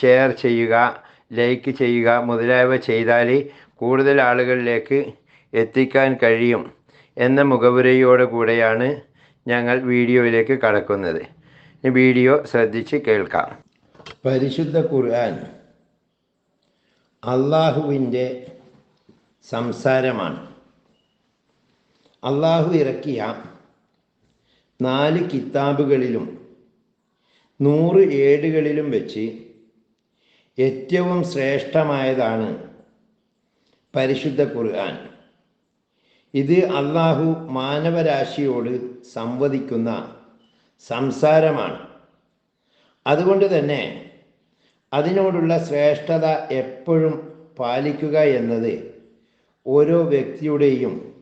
Share ചെയ്യുക like ചെയ്യുക മുതലായവ ചെയ്താൽ കൂടുതൽ ആളുകളിലേക്ക് എത്തിക്കാൻ കഴിയും എന്ന മുഖവുരയോടെ കൂടെയാണ് ഞങ്ങൾ വീഡിയോയിലേക്ക് കടക്കുന്നത്. വീഡിയോ ശ്രദ്ധിച്ച് കേൾക്കാം. പരിശുദ്ധ ഖുർആൻ അള്ളാഹുവിന്റെ സംസാരമാണ്. അള്ളാഹു ഇറക്കിയ നാല് കിതാബുകളിലും നൂറ് ഏടുകളിലും വെച്ച് ഏറ്റവും ശ്രേഷ്ഠമായതാണ് പരിശുദ്ധ ഖുർആൻ. ഇത് അള്ളാഹു മാനവരാശിയോട് സംവദിക്കുന്ന സംസാരമാണ്. അതുകൊണ്ട് തന്നെ അതിനോടുള്ള ശ്രേഷ്ഠത എപ്പോഴും പാലിക്കുക എന്നത് ഓരോ വ്യക്തിയുടെയും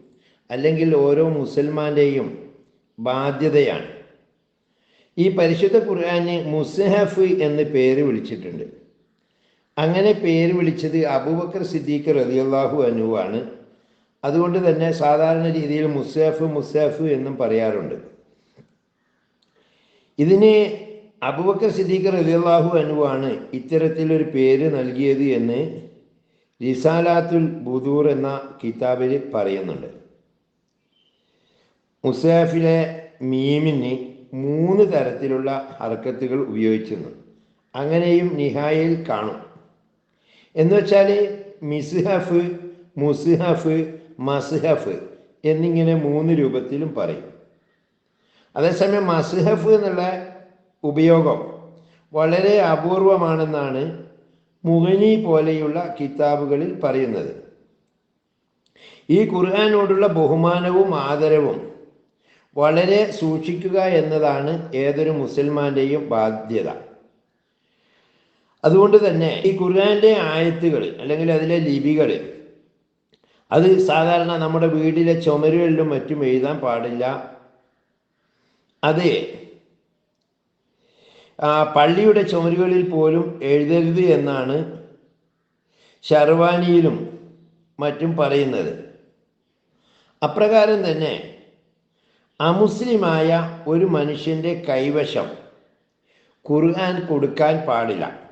അല്ലെങ്കിൽ ഓരോ മുസൽമാന്റെയും ബാധ്യതയാണ്. ഈ പരിശുദ്ധ ഖുർആാന് മുസ്ഹഫ് എന്ന് പേര് വിളിച്ചിട്ടുണ്ട്. അങ്ങനെ പേര് വിളിച്ചത് അബൂബക്കർ സിദ്ദീഖ് റളിയല്ലാഹു അനുവാണ് അതുകൊണ്ട് തന്നെ സാധാരണ രീതിയിൽ മുസാഫ് മുസാഫ് എന്നും പറയാറുണ്ട്. ഇതിന് അബൂബക്കർ സിദ്ദീഖ് റളിയല്ലാഹു അനുവാണ് ഇത്തരത്തിലൊരു പേര് നൽകിയത് എന്ന് റിസാലാത്തുൽ ബുദൂർ എന്ന കിതാബിൽ പറയുന്നുണ്ട്. മുസാഫിലെ മീമിന് മൂന്ന് തരത്തിലുള്ള ഹർക്കത്തുകൾ ഉപയോഗിച്ചിരുന്നു. അങ്ങനെയും നിഹായയിൽ കാണും. എന്ന് വെച്ചാൽ മിസ്ഹഫ് മുസ്ഹഫ് മസ്ഹഫ് എന്നിങ്ങനെ മൂന്ന് രൂപത്തിലും പറയും. അതേസമയം മസ്ഹഫ് എന്നുള്ള ഉപയോഗം വളരെ അപൂർവമാണെന്നാണ് മുഹനി പോലെയുള്ള കിതാബുകളിൽ പറയുന്നത്. ഈ ഖുർആാനോടുള്ള ബഹുമാനവും ആദരവും വളരെ സൂക്ഷിക്കുക എന്നതാണ് ഏതൊരു മുസൽമാന്റെയും ബാധ്യത. അതുകൊണ്ട് തന്നെ ഈ ഖുർആാന്റെ ആയത്തുകൾ അല്ലെങ്കിൽ അതിലെ ലിപികൾ അത് സാധാരണ നമ്മുടെ വീട്ടിലെ ചുമരുകളിലും മറ്റും എഴുതാൻ പാടില്ല. അത്. പള്ളിയുടെ ചുമരുകളിൽ പോലും എഴുതരുത് എന്നാണ് ഷർവാനിയിലും മറ്റും പറയുന്നത്. അപ്രകാരം തന്നെ അമുസ്ലിമായ ഒരു മനുഷ്യന്റെ കൈവശം ഖുർആൻ കൊടുക്കാൻ പാടില്ല.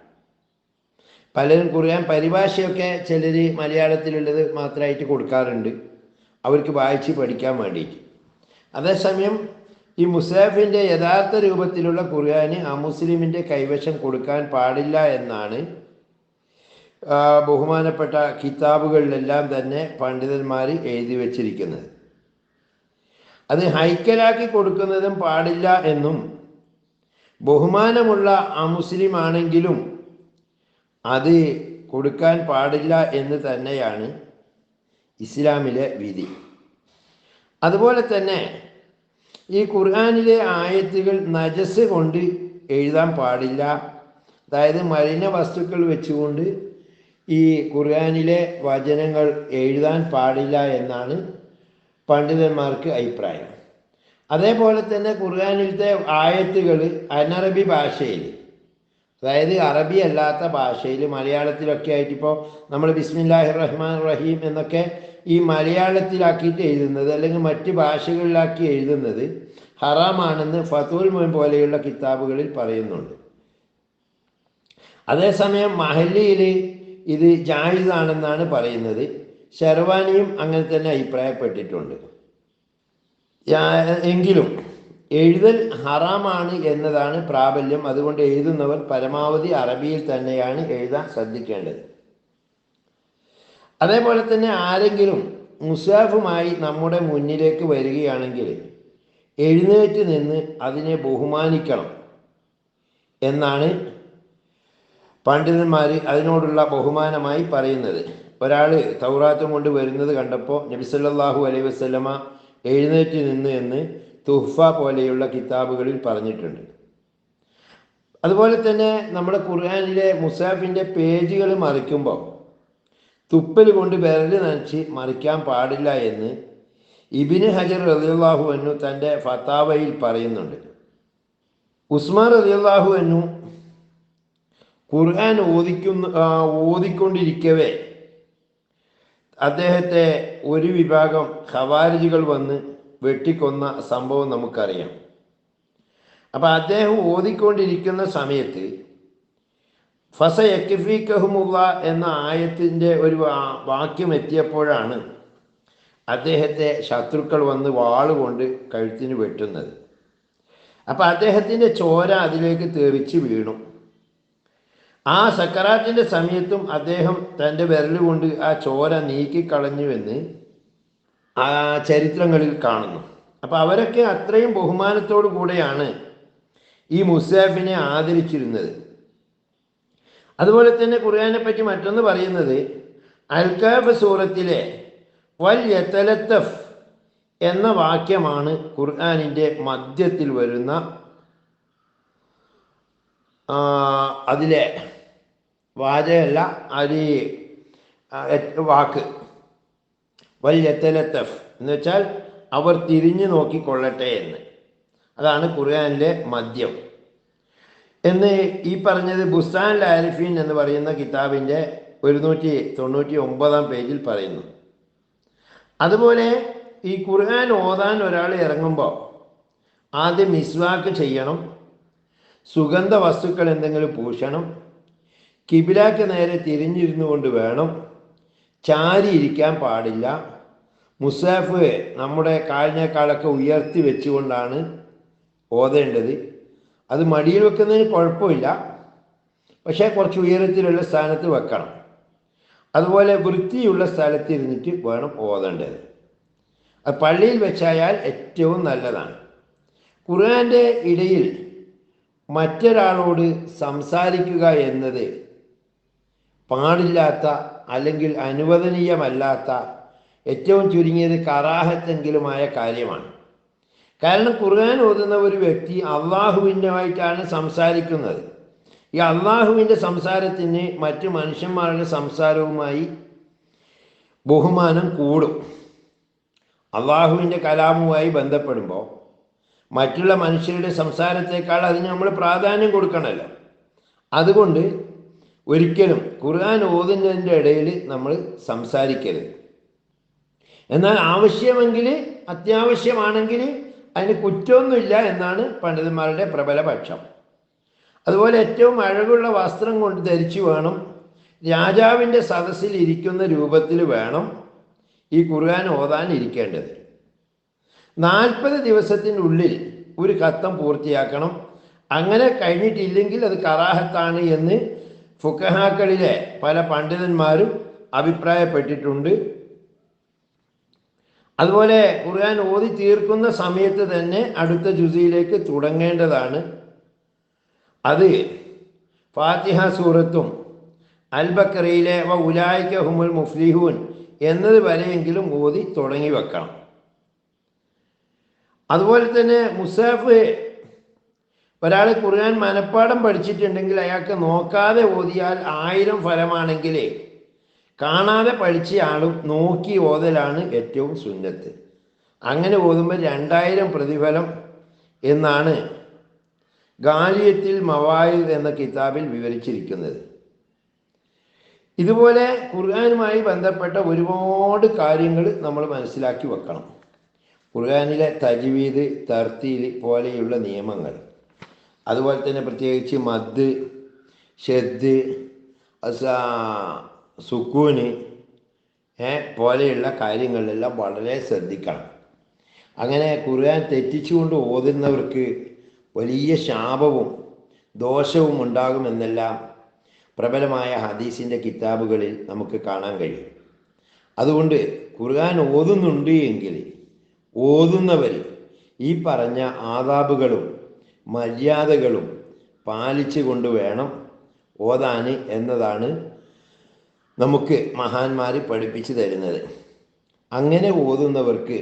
പലരും ഖുർആൻ പരിഭാഷയൊക്കെ ചിലർ മലയാളത്തിലുള്ളത് മാത്രമായിട്ട് കൊടുക്കാറുണ്ട്. അവർക്ക് വായിച്ച് പഠിക്കാൻ വേണ്ടിയിട്ട്. അതേസമയം ഈ മുസാഫിന്റെ യഥാർത്ഥ രൂപത്തിലുള്ള ഖുർആന് അമുസ്ലിമിന്റെ കൈവശം കൊടുക്കാൻ പാടില്ല എന്നാണ് ബഹുമാനപ്പെട്ട കിതാബുകളിലെല്ലാം തന്നെ പണ്ഡിതന്മാർ എഴുതി വച്ചിരിക്കുന്നത്. അത് ഹൈക്കലാക്കി കൊടുക്കുന്നതും പാടില്ല എന്നും ബഹുമാനമുള്ള അമുസ്ലിം ആണെങ്കിലും അത് കൊടുക്കാൻ പാടില്ല എന്ന് തന്നെയാണ് ഇസ്ലാമിലെ വിധി. അതുപോലെ തന്നെ ഈ ഖുർആാനിലെ ആയത്തുകൾ നജസ് കൊണ്ട് എഴുതാൻ പാടില്ല. അതായത് മലിന വസ്തുക്കൾ വെച്ചുകൊണ്ട് ഈ ഖുർആാനിലെ വചനങ്ങൾ എഴുതാൻ പാടില്ല എന്നാണ് പണ്ഡിതന്മാർക്ക് അഭിപ്രായം. അതേപോലെ തന്നെ ഖുർആാനിലത്തെ ആയത്തുകൾ അനറബി ഭാഷയിൽ അതായത് അറബി അല്ലാത്ത ഭാഷയിൽ മലയാളത്തിലൊക്കെ ആയിട്ട് ഇപ്പോൾ നമ്മൾ ബിസ്മില്ലാഹി റഹ്മാൻ റഹീം എന്നൊക്കെ ഈ മലയാളത്തിലാക്കിയിട്ട് എഴുതുന്നത് അല്ലെങ്കിൽ മറ്റ് ഭാഷകളിലാക്കി എഴുതുന്നത് ഹറാമാണെന്ന് ഫതൂൽ മുൻ പോലെയുള്ള കിതാബുകളിൽ പറയുന്നുണ്ട്. അതേസമയം മഹല്ലിയിൽ ഇത് ജാഹിദാണെന്നാണ് പറയുന്നത്. ഷെർവാനിയും അങ്ങനെ തന്നെ അഭിപ്രായപ്പെട്ടിട്ടുണ്ട്. എങ്കിലും എഴുതൽ ഹറാമാണ് എന്നതാണ് പ്രാബല്യം. അതുകൊണ്ട് എഴുതുന്നവർ പരമാവധി അറബിയിൽ തന്നെയാണ് എഴുതാൻ ശ്രദ്ധിക്കേണ്ടത്. അതേപോലെ തന്നെ ആരെങ്കിലും മുസാഫുമായി നമ്മുടെ മുന്നിലേക്ക് വരികയാണെങ്കിൽ എഴുന്നേറ്റ് നിന്ന് അതിനെ ബഹുമാനിക്കണം എന്നാണ് പണ്ഡിതന്മാർ അതിനോടുള്ള ബഹുമാനമായി പറയുന്നത്. ഒരാൾ തൗറാത്തും കൊണ്ട് വരുന്നത് കണ്ടപ്പോൾ നബിസല്ലാഹു അലൈഹി വസ്ലമ എഴുന്നേറ്റ് നിന്ന് എന്ന് തുഹ്ഫ പോലെയുള്ള കിതാബുകളിൽ പറഞ്ഞിട്ടുണ്ട്. അതുപോലെ തന്നെ നമ്മുടെ ഖുർആാനിലെ മുസാഫിന്റെ പേജുകൾ മറിക്കുമ്പോൾ തുപ്പൽ കൊണ്ട് വിരൽ നനച്ച് മറിക്കാൻ പാടില്ല എന്ന് ഇബിന് ഹജർ റതിയുള്ളാഹു എന്നു തന്റെ ഫത്താവയിൽ പറയുന്നുണ്ട്. ഉസ്മാൻ റതിയുള്ളാഹു എന്നു ഖുർആൻ ഓദിക്കുന്ന ഓദിക്കൊണ്ടിരിക്കവേ അദ്ദേഹത്തെ ഒരു വിഭാഗം ഖവാരിജുകൾ വന്ന് വെട്ടിക്കൊന്ന സംഭവം നമുക്കറിയാം. അപ്പം അദ്ദേഹം ഓതിക്കൊണ്ടിരിക്കുന്ന സമയത്ത് ഫസ യക്കിഫിക്കഹുമുള്ള എന്ന ആയത്തിന്റെ ഒരു വാക്യം എത്തിയപ്പോഴാണ് അദ്ദേഹത്തെ ശത്രുക്കൾ വന്ന് വാളുകൊണ്ട് കഴുത്തിന് വെട്ടുന്നത്. അപ്പം അദ്ദേഹത്തിന്റെ ചോര അതിലേക്ക് തെറിച്ച് വീണു. ആ സക്കറാറ്റിന്റെ സമയത്തും അദ്ദേഹം തന്റെ വിരലുകൊണ്ട് ആ ചോര നീക്കിക്കളഞ്ഞുവെന്ന് ആ ചരിത്രങ്ങളിൽ കാണുന്നു. അപ്പം അവരൊക്കെ അത്രയും ബഹുമാനത്തോടു കൂടെയാണ് ഈ മുസാഫിനെ ആദരിച്ചിരുന്നത്. അതുപോലെ തന്നെ ഖുർആനെ പറ്റി മറ്റൊന്ന് പറയുന്നത് അൽകാബ് സൂറത്തിലെ വൽ യത്തലത്തഫ് എന്ന വാക്യമാണ് ഖുർആാനിന്റെ മധ്യത്തിൽ വരുന്ന അതിലെ വാചകമല്ല അരി വാക്ക്. വൽ യത്തലത്തഫ് എന്ന് വെച്ചാൽ അവർ തിരിഞ്ഞു നോക്കിക്കൊള്ളട്ടെ എന്ന്. അതാണ് ഖുർആാനിലെ മദ്യം. എന്ന് ഈ പറഞ്ഞത് ബുസ്താൻ ലാരിഫീൻ എന്ന് പറയുന്ന കിതാബിന്റെ ഒരുന്നൂറ്റി തൊണ്ണൂറ്റി ഒമ്പതാം പേജിൽ പറയുന്നു. അതുപോലെ ഈ ഖുർആൻ ഓതാൻ ഒരാൾ ഇറങ്ങുമ്പോൾ ആദ്യം മിസ്വാക്ക് ചെയ്യണം സുഗന്ധ വസ്തുക്കൾ എന്തെങ്കിലും പൂശണം കിബിലാക്ക് നേരെ തിരിഞ്ഞിരുന്നു കൊണ്ട് വേണം ചാരി ഇരിക്കാൻ പാടില്ല. മുസാഫ് നമ്മുടെ കാലിനേക്കാളൊക്കെ ഉയർത്തി വെച്ചുകൊണ്ടാണ് ഓതേണ്ടത്. അത് മടിയിൽ വെക്കുന്നതിന് കുഴപ്പമില്ല. പക്ഷേ കുറച്ച് ഉയരത്തിലുള്ള സ്ഥാനത്ത് വെക്കണം. അതുപോലെ വൃത്തിയുള്ള സ്ഥലത്ത് ഇരുന്നിട്ട് വേണം ഓതേണ്ടത്. അത് പള്ളിയിൽ വെച്ചായാൽ ഏറ്റവും നല്ലതാണ്. ഖുർആന്റെ ഇടയിൽ മറ്റൊരാളോട് സംസാരിക്കുക എന്നത് പാടില്ലാത്ത അല്ലെങ്കിൽ അനുവദനീയമല്ലാത്ത ഏറ്റവും ചുരുങ്ങിയത് കറാഹത്തെങ്കിലുമായ കാര്യമാണ്. കാരണം ഖുർആൻ ഓതുന്ന ഒരു വ്യക്തി അള്ളാഹുവിന്റെമായിട്ടാണ് സംസാരിക്കുന്നത്. ഈ അള്ളാഹുവിന്റെ സംസാരത്തിന് മറ്റ് മനുഷ്യന്മാരുടെ സംസാരവുമായി ബഹുമാനം കൂടും. അള്ളാഹുവിന്റെ കലാമുമായി ബന്ധപ്പെടുമ്പോൾ മറ്റുള്ള മനുഷ്യരുടെ സംസാരത്തേക്കാൾ അതിന് നമ്മൾ പ്രാധാന്യം കൊടുക്കണമല്ലോ. അതുകൊണ്ട് ഒരിക്കലും ഖുർആൻ ഓതുന്നതിന്റെ ഇടയിൽ നമ്മൾ സംസാരിക്കരുത്. എന്നാൽ ആവശ്യമെങ്കിൽ അത്യാവശ്യമാണെങ്കിൽ അതിന് കുറ്റമൊന്നുമില്ല എന്നാണ് പണ്ഡിതന്മാരുടെ പ്രബല പക്ഷം അതുപോലെ ഏറ്റവും അഴകുള്ള വസ്ത്രം കൊണ്ട് ധരിച്ചു വേണം രാജാവിന്റെ സദസ്സിൽ ഇരിക്കുന്ന രൂപത്തിൽ വേണം ഈ ഖുർആൻ ഓതാൻ ഇരിക്കേണ്ടത്. നാൽപ്പത് ദിവസത്തിനുള്ളിൽ ഒരു കത്തം പൂർത്തിയാക്കണം. അങ്ങനെ കഴിഞ്ഞിട്ടില്ലെങ്കിൽ അത് കറാഹത്താണ് എന്ന് ഫുക്കഹാക്കളിലെ പല പണ്ഡിതന്മാരും അഭിപ്രായപ്പെട്ടിട്ടുണ്ട്. അതുപോലെ ഖുർആൻ ഓതി തീർക്കുന്ന സമയത്ത് തന്നെ അടുത്ത ജുസിയിലേക്ക് തുടങ്ങേണ്ടതാണ്. അത് ഫാത്തിഹ സൂറത്തും അൽ ബക്കറയിലെ വ ഉലായിക്ക ഹുമുൽ മുഫ്ലിഹൂൻ എന്നത് വരെയെങ്കിലും ഓതി തുടങ്ങി വെക്കണം. അതുപോലെ തന്നെ മുസാഫ് ഒരാൾ ഖുർആൻ മനപ്പാടം പഠിച്ചിട്ടുണ്ടെങ്കിൽ അയാൾക്ക് നോക്കാതെ ഓതിയാൽ ആയിരം ഫലമാണെങ്കിലേ കാണാതെ പഠിച്ച ആളും നോക്കി ഓതലാണ് ഏറ്റവും സുന്നത്ത്. അങ്ങനെ ഓതുമ്പോൾ രണ്ടായിരം പ്രതിഫലം എന്നാണ് ഗാലിയത്തിൽ മവായു എന്ന കിതാബിൽ വിവരിച്ചിരിക്കുന്നത്. ഇതുപോലെ ഖുർആാനുമായി ബന്ധപ്പെട്ട ഒരുപാട് കാര്യങ്ങൾ നമ്മൾ മനസ്സിലാക്കി വെക്കണം. ഖുർആാനിലെ തജ്വീദ് തർത്തീൽ പോലെയുള്ള നിയമങ്ങൾ. അതുപോലെ തന്നെ പ്രത്യേകിച്ച് മദ് ഷെദ് സുക്കൂന് പോലെയുള്ള കാര്യങ്ങളിലെല്ലാം വളരെ ശ്രദ്ധിക്കണം. അങ്ങനെ ഖുർആൻ തെറ്റിച്ചുകൊണ്ട് ഓതുന്നവർക്ക് വലിയ ശാപവും ദോഷവും ഉണ്ടാകുമെന്നെല്ലാം പ്രബലമായ ഹദീസിന്റെ കിതാബുകളിൽ നമുക്ക് കാണാൻ കഴിയും. അതുകൊണ്ട് ഖുർആൻ ഓതുന്നുണ്ട് എങ്കിൽ ഓതുന്നവർ ഈ പറഞ്ഞ ആദാബുകളും മര്യാദകളും പാലിച്ചു കൊണ്ട് വേണം ഓതാൻ എന്നതാണ് നമുക്ക് മഹാന്മാർ പഠിപ്പിച്ചു തരുന്നത്. അങ്ങനെ ഓതുന്നവർക്ക്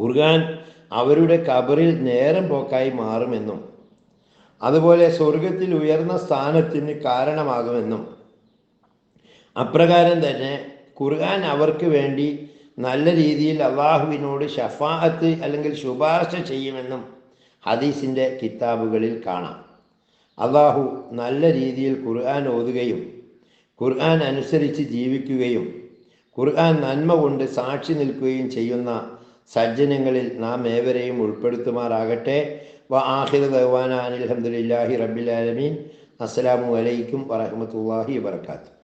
ഖുർആൻ അവരുടെ കബറിൽ നേരം പോക്കായി മാറുമെന്നും അതുപോലെ സ്വർഗത്തിൽ ഉയർന്ന സ്ഥാനത്തിന് കാരണമാകുമെന്നും. അപ്രകാരം തന്നെ ഖുർആൻ അവർക്ക് വേണ്ടി നല്ല രീതിയിൽ അള്ളാഹുവിനോട് ഷഫാഹത്ത് അല്ലെങ്കിൽ ശുപാർശ ചെയ്യുമെന്നും ഹദീസിന്റെ കിതാബുകളിൽ കാണാം. അള്ളാഹു നല്ല രീതിയിൽ ഖുർആൻ ഓതുകയും ഖുർആൻ അനുസരിച്ച് ജീവിക്കുകയും ഖുർആൻ നന്മ കൊണ്ട് സാക്ഷി നിൽക്കുകയും ചെയ്യുന്ന സജ്ജനങ്ങളിൽ നാം ഏവരെയും ഉൾപ്പെടുത്തുമാറാകട്ടെ. വ ആഹിർ ദവാന അനിൽഹമുല്ലാഹി റബ്ബിൽ ആലമീൻ. അസ്സലാമു അലൈക്കും വറഹമത്തല്ലാഹി വാത്തു